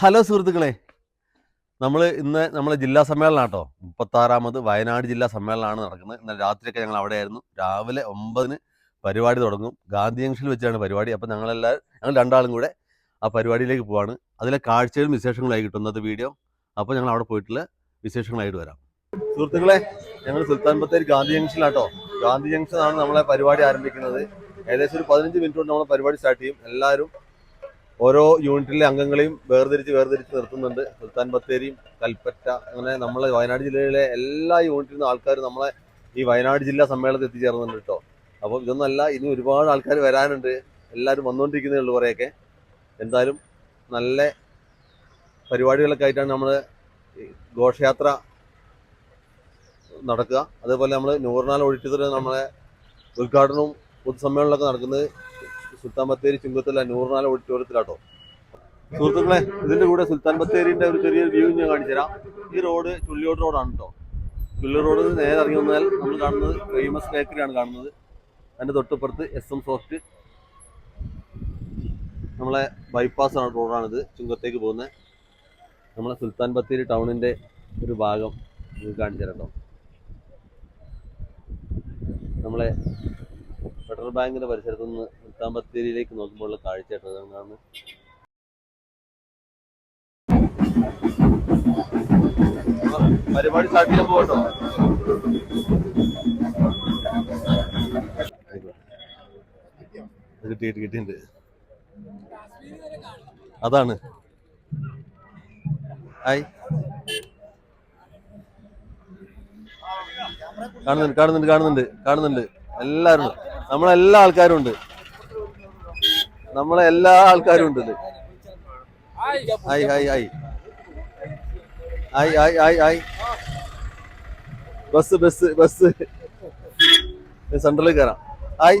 Hello സുഹൃത്തുക്കളെ. നമ്മൾ ഇന്ന് നമ്മളെ ജില്ലാ സമ്മേളനം കേട്ടോ മുപ്പത്താറാമത് വയനാട് ജില്ലാ സമ്മേളനമാണ് നടക്കുന്നത്. ഇന്നലെ രാത്രിയൊക്കെ ഞങ്ങൾ അവിടെയായിരുന്നു. രാവിലെ ഒമ്പതിന് പരിപാടി തുടങ്ങും. ഗാന്ധി ജംഗ്ഷനിൽ വെച്ചാണ് പരിപാടി. അപ്പോൾ ഞങ്ങളെല്ലാവരും ഞങ്ങൾ രണ്ടാളും കൂടെ ആ പരിപാടിയിലേക്ക് പോവാണ്. അതിലെ കാഴ്ചകളും വിശേഷങ്ങളായി കിട്ടുന്നത് വീഡിയോ. അപ്പോൾ ഞങ്ങൾ അവിടെ പോയിട്ടുള്ള വിശേഷങ്ങളായിട്ട് വരാം. സുഹൃത്തുക്കളെ ഞങ്ങൾ സുൽത്താൻ ബത്തേരി ഗാന്ധി ജംഗ്ഷനിലാട്ടോ ഗാന്ധി ജംഗ്ഷനാണ് നമ്മളെ പരിപാടി ആരംഭിക്കുന്നത്. ഏകദേശം ഒരു പതിനഞ്ച് മിനിറ്റ് കൊണ്ട് നമ്മൾ പരിപാടി സ്റ്റാർട്ട് ചെയ്യും. എല്ലാവരും ഓരോ യൂണിറ്റിലെ അംഗങ്ങളെയും വേർതിരിച്ച് വേർതിരിച്ച് നിർത്തുന്നുണ്ട്. സുൽത്താൻ ബത്തേരിയും കൽപ്പറ്റ അങ്ങനെ നമ്മളെ വയനാട് ജില്ലയിലെ എല്ലാ യൂണിറ്റിൽ നിന്നും ആൾക്കാർ നമ്മളെ ഈ വയനാട് ജില്ലാ സമ്മേളനത്തിൽ എത്തിച്ചേർന്നുണ്ട് കേട്ടോ അപ്പോൾ ഇതൊന്നല്ല ഇനി ഒരുപാട് ആൾക്കാർ വരാനുണ്ട്. എല്ലാവരും വന്നുകൊണ്ടിരിക്കുന്നേ ഉള്ളൂ കുറേയൊക്കെ. എന്തായാലും നല്ല പരിപാടികളൊക്കെ ആയിട്ടാണ് നമ്മൾ ഘോഷയാത്ര നടക്കുക. അതേപോലെ നമ്മൾ നൂറിനാൾ ഓഡിറ്റോറിയത്തിൽ നമ്മളെ ഉദ്ഘാടനവും പൊതുസമ്മേളനമൊക്കെ നടക്കുന്നത് സുൽത്താൻ ബത്തേരി ചുങ്കത്തല്ല നൂറിനാല് ഓഡിറ്റോറിയത്തിലാട്ടോ. സുഹൃത്തുക്കളെ ഇതിന്റെ കൂടെ സുൽത്താൻ ബത്തേരിന്റെ ഒരു ചെറിയൊരു വ്യൂ ഞാൻ കാണിച്ചു തരാം ഈ റോഡ് ചുള്ളിയോട് റോഡാണ് കേട്ടോ ചുള്ളി റോഡ് നേരെ ഇറങ്ങി വന്നാൽ നമ്മൾ കാണുന്നത് ഫേമസ് ബേക്കറിയാണ് കാണുന്നത്. അതിന്റെ തൊട്ടപ്പുറത്ത് എസ് എം സോഫ്റ്റ്. നമ്മളെ ബൈപ്പാസ് റോഡാണിത് ചുങ്കത്തേക്ക് പോകുന്നത്. നമ്മളെ സുൽത്താൻ ബത്തേരി ടൗണിന്റെ ഒരു ഭാഗം കാണിച്ചു തരാം നമ്മളെ ഫെഡറൽ ബാങ്കിന്റെ പരിസരത്ത് നിന്ന് സുൽത്താൻ ബത്തേരിയിലേക്ക് നോക്കുമ്പോൾ ഉള്ള കാഴ്ച കേട്ടോ കാണുന്നത് പരിപാടി സ്റ്റാർട്ട് ചെയ്യാൻ പോകട്ടോ കിട്ടിയിട്ട് കിട്ടിയിട്ടുണ്ട്. അതാണ്. ഹായ്. കാണുന്നുണ്ട് കാണുന്നുണ്ട് കാണുന്നുണ്ട് കാണുന്നുണ്ട്. എല്ലാവരും. നമ്മളെല്ലാ ആൾക്കാരും ഉണ്ട്. നമ്മളെ എല്ലാ ആൾക്കാരും ഉണ്ട്. Hi hi hi hi hi hi hi bus bus bus. സെൻട്രലിൽ കയറാം. ഹായ്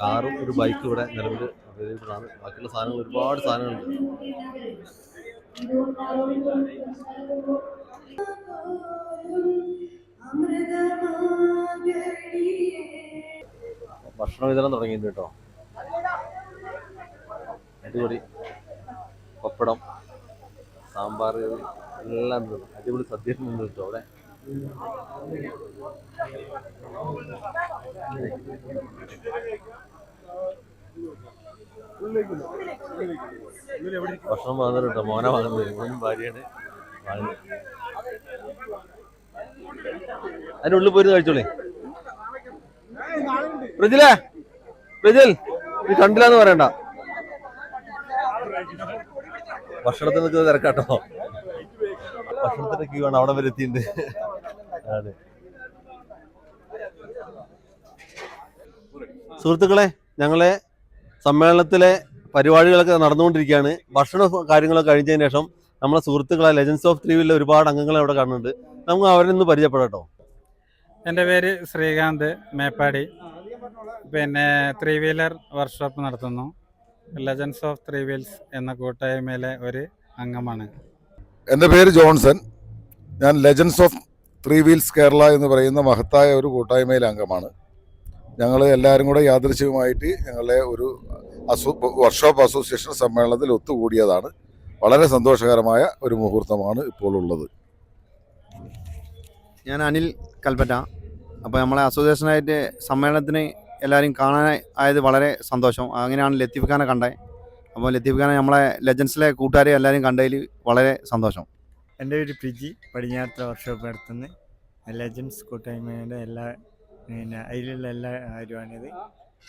കാറും ഒരു ബൈക്കും ഇവിടെ നിലവിൽ അവൈലബിൾ ആണ്. ബാക്കിയുള്ള സാധനങ്ങൾ ഒരുപാട് സാധനങ്ങളുണ്ട്. ഭക്ഷണ വിതരണം തുടങ്ങിയിട്ടുണ്ട് കേട്ടോ. അടിപൊളി. പപ്പടം സാമ്പാർ എല്ലാം. അടിപൊളി സദ്യ കേട്ടോ അവിടെ. ഭക്ഷണം വാങ്ങുന്നുണ്ട്. കേട്ടോ മോനെ വാങ്ങുന്നത് മോനും ഭാര്യയാണ്. വാങ്ങുന്നത് ഉള്ളിൽ പോയി കഴിച്ചോളേ. പ്രജിലേ പ്രജിൽ നീ കണ്ടില്ലാന്ന് പറയണ്ട. ഭക്ഷണത്തിന് നിൽക്കുന്നത് തിരക്കാട്ടോ. ഭക്ഷണത്തിന്റെ ക്യൂ ആണ് അവിടെ വരെ എത്തിയിട്ടുണ്ട്. അതെ. സുഹൃത്തുക്കളെ ഞങ്ങളെ സമ്മേളനത്തിലെ പരിപാടികളൊക്കെ നടന്നുകൊണ്ടിരിക്കുകയാണ്. ഭക്ഷണ കാര്യങ്ങളൊക്കെ കഴിഞ്ഞതിന് ശേഷം നമ്മളെ സുഹൃത്തുക്കളെ ലെജൻസ് ഓഫ് ത്രീവിലെ ഒരുപാട് അംഗങ്ങളെ അവിടെ കാണുന്നുണ്ട്. നമുക്ക് അവരെ ഒന്ന് പരിചയപ്പെടാട്ടോ. എന്റെ പേര് ശ്രീകാന്ത് മേപ്പാടി. പിന്നെ ത്രീ വീലർ വർക്ക്ഷോപ്പ് നടത്തുന്നു. ലെജൻസ് ഓഫ് ത്രീ വീൽസ് എന്ന കൂട്ടായ്മയിലെ ഒരു അംഗമാണ്. എന്റെ പേര് ജോൺസൺ. ഞാൻ legends of three wheels Kerala എന്ന് പറയുന്ന മഹത്തായ ഒരു കൂട്ടായ്മയിൽ അംഗമാണ്. ഞങ്ങൾ എല്ലാവരും കൂടെ യാദൃശ്ചികമായിട്ട് ഞങ്ങളെ ഒരു അസോ വർക്ക്ഷോപ്പ് അസോസിയേഷൻ സമ്മേളനത്തിൽ ഒത്തുകൂടിയതാണ്. വളരെ സന്തോഷകരമായ ഒരു മുഹൂർത്തമാണ് ഇപ്പോൾ ഉള്ളത്. ഞാൻ അനിൽ കൽപ്പറ്റ. അപ്പോൾ നമ്മളെ അസോസിയേഷനായിട്ട് സമ്മേളനത്തിന് എല്ലാവരും കാണാൻ ആയത് വളരെ സന്തോഷം. അങ്ങനെയാണ് ലത്തീഫ് ഖാനെ കണ്ടത്. അപ്പോൾ ലത്തീഫ് ഖാനെ നമ്മളെ ലെജൻസിലെ കൂട്ടുകാരെ എല്ലാവരും കണ്ടതിൽ വളരെ സന്തോഷം. എന്റെ പേര് പ്രിജി പടിഞ്ഞാറത്തെ വർക്ക്ഷോപ്പ് നടത്തുന്ന ലെജൻസ് കൂട്ടായ്മയുടെ എല്ലാ പിന്നെ അതിലുള്ള എല്ലാ കാര്യമാണിത്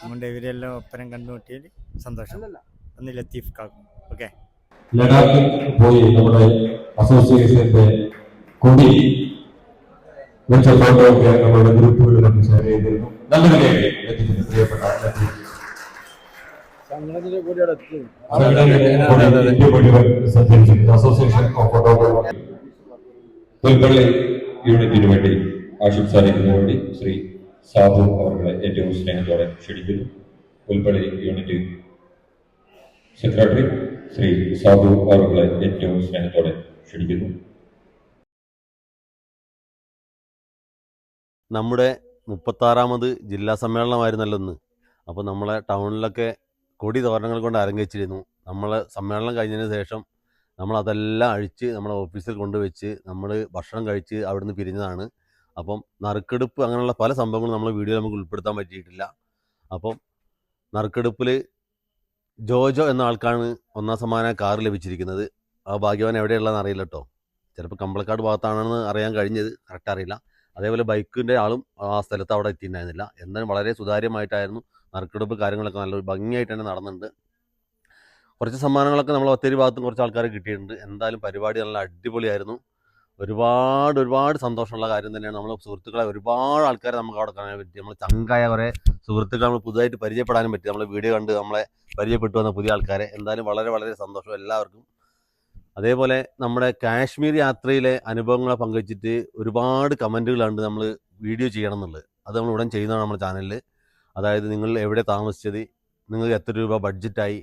നമ്മുടെ ഇവരെല്ലാം ഒപ്പരം കണ്ടുമുട്ടിയതിൽ സന്തോഷം. ഒന്ന് ലത്തീഫ് കാക്കും ഓക്കെ? ലഡാക്കിൽ പോയി നമ്മുടെ അസോസിയേഷന്റെ കൊടി വെച്ച ഫോട്ടോ ഒക്കെ നമ്മുടെ ഗ്രൂപ്പുകളിലൊക്കെ ഷെയർ ചെയ്തിരുന്നു. നല്ല ലത്തീഫിന് പ്രിയപ്പെട്ട ലത്തീഫ്. സംഘടനയുടെ മുഴുവൻ സഞ്ചരിച്ചിരുന്നു അസോസിയേഷൻ ഓഫ് ഫോട്ടോഗ്രാഫി പുൽപ്പള്ളി യൂണിറ്റിന് വേണ്ടി ആശംസാരിക്കുന്നതിന് വേണ്ടി ശ്രീ സാധു അവരുടെ ഏറ്റവും സ്നേഹത്തോടെ ക്ഷണിക്കുന്നു. പുൽപ്പള്ളി യൂണിറ്റ് സെക്രട്ടറി ശ്രീ സാധു അവരുടെ ഏറ്റവും സ്നേഹത്തോടെ ക്ഷണിക്കുന്നു. നമ്മുടെ മുപ്പത്താറാമത് ജില്ലാ സമ്മേളനമായിരുന്നല്ലോ ഇന്ന്. അപ്പോൾ നമ്മളെ ടൗണിലൊക്കെ കൊടി തോരണങ്ങൾ കൊണ്ട് അരങ്ങിച്ചിരുന്നു നമ്മൾ സമ്മേളനം കഴിഞ്ഞതിന് ശേഷം നമ്മൾ അതെല്ലാം അഴിച്ച് നമ്മളെ ഓഫീസിൽ കൊണ്ടുവച്ച് നമ്മൾ ഭക്ഷണം കഴിച്ച് അവിടുന്ന് പിരിഞ്ഞതാണ്. അപ്പം നറുക്കെടുപ്പ് അങ്ങനെയുള്ള പല സംഭവങ്ങളും നമ്മൾ വീഡിയോ നമുക്ക് ഉൾപ്പെടുത്താൻ പറ്റിയിട്ടില്ല. അപ്പം നറുക്കെടുപ്പിൽ ജോജോ എന്ന ആൾക്കാണ് ഒന്നാം സമ്മാന കാർ ലഭിച്ചിരിക്കുന്നത്. ആ ഭാഗ്യവാൻ എവിടെയുള്ളതെന്ന് അറിയില്ല കേട്ടോ ചിലപ്പോൾ കമ്പളക്കാട് ഭാഗത്താണെന്ന് അറിയാൻ കഴിഞ്ഞത്. കറക്റ്റ് അറിയില്ല. അതേപോലെ ബൈക്കിന്റെ ആളും ആ സ്ഥലത്ത് അവിടെ എത്തിയിട്ടുണ്ടായിരുന്നില്ല. എന്നാലും വളരെ സുതാര്യമായിട്ടായിരുന്നു നറുക്കെടുപ്പ് കാര്യങ്ങളൊക്കെ നല്ല ഭംഗിയായിട്ട് തന്നെ നടന്നിട്ടുണ്ട്. കുറച്ച് സമ്മാനങ്ങളൊക്കെ നമ്മൾ ഒത്തിരി ഭാഗത്തും കുറച്ച് ആൾക്കാർ കിട്ടിയിട്ടുണ്ട്. എന്തായാലും പരിപാടി നല്ല അടിപൊളിയായിരുന്നു. ഒരുപാട് ഒരുപാട് സന്തോഷമുള്ള കാര്യം തന്നെയാണ്. നമ്മൾ സുഹൃത്തുക്കളെ ഒരുപാട് ആൾക്കാരെ നമുക്ക് അവിടെ കാണാൻ പറ്റി. നമ്മൾ ചങ്കായ കുറേ സുഹൃത്തുക്കൾ നമ്മൾ പുതുതായിട്ട് പരിചയപ്പെടാനും പറ്റി. നമ്മൾ വീഡിയോ കണ്ട് നമ്മളെ പരിചയപ്പെട്ടു വന്ന പുതിയ ആൾക്കാരെ. എന്തായാലും വളരെ വളരെ സന്തോഷം എല്ലാവർക്കും. അതേപോലെ നമ്മുടെ കാശ്മീർ യാത്രയിലെ അനുഭവങ്ങളെ പങ്കുവച്ചിട്ട് ഒരുപാട് കമന്റുകളുണ്ട് നമ്മൾ വീഡിയോ ചെയ്യണം എന്നുള്ളത്. അത് നമ്മൾ ഉടൻ ചെയ്യുന്നതാണ് നമ്മുടെ ചാനലിൽ അതായത് നിങ്ങൾ എവിടെ താമസിച്ചത് നിങ്ങൾക്ക് എത്ര രൂപ ബഡ്ജറ്റായി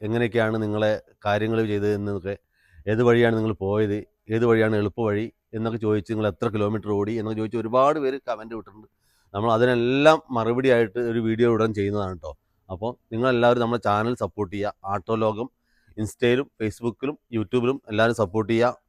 എങ്ങനെയൊക്കെയാണ് നിങ്ങളെ കാര്യങ്ങൾ ചെയ്തത് എന്നൊക്കെ ഏത് വഴിയാണ് നിങ്ങൾ പോയത് ഏത് വഴിയാണ് എളുപ്പ വഴി എന്നൊക്കെ ചോദിച്ച് നിങ്ങൾ എത്ര കിലോമീറ്റർ ഓടി എന്നൊക്കെ ചോദിച്ച് ഒരുപാട് പേര് കമന്റ് വിട്ടിട്ടുണ്ട് നമ്മൾ അതിനെല്ലാം മറുപടി ആയിട്ട് ഒരു വീഡിയോ ഇടാൻ ചെയ്യുന്നതാണ് കേട്ടോ അപ്പോൾ നിങ്ങളെല്ലാവരും നമ്മുടെ ചാനൽ സപ്പോർട്ട് ചെയ്യുക. ആട്ടോ ലോകം ഇൻസ്റ്റയിലും ഫേസ്ബുക്കിലും യൂട്യൂബിലും എല്ലാവരും സപ്പോർട്ട് ചെയ്യുക.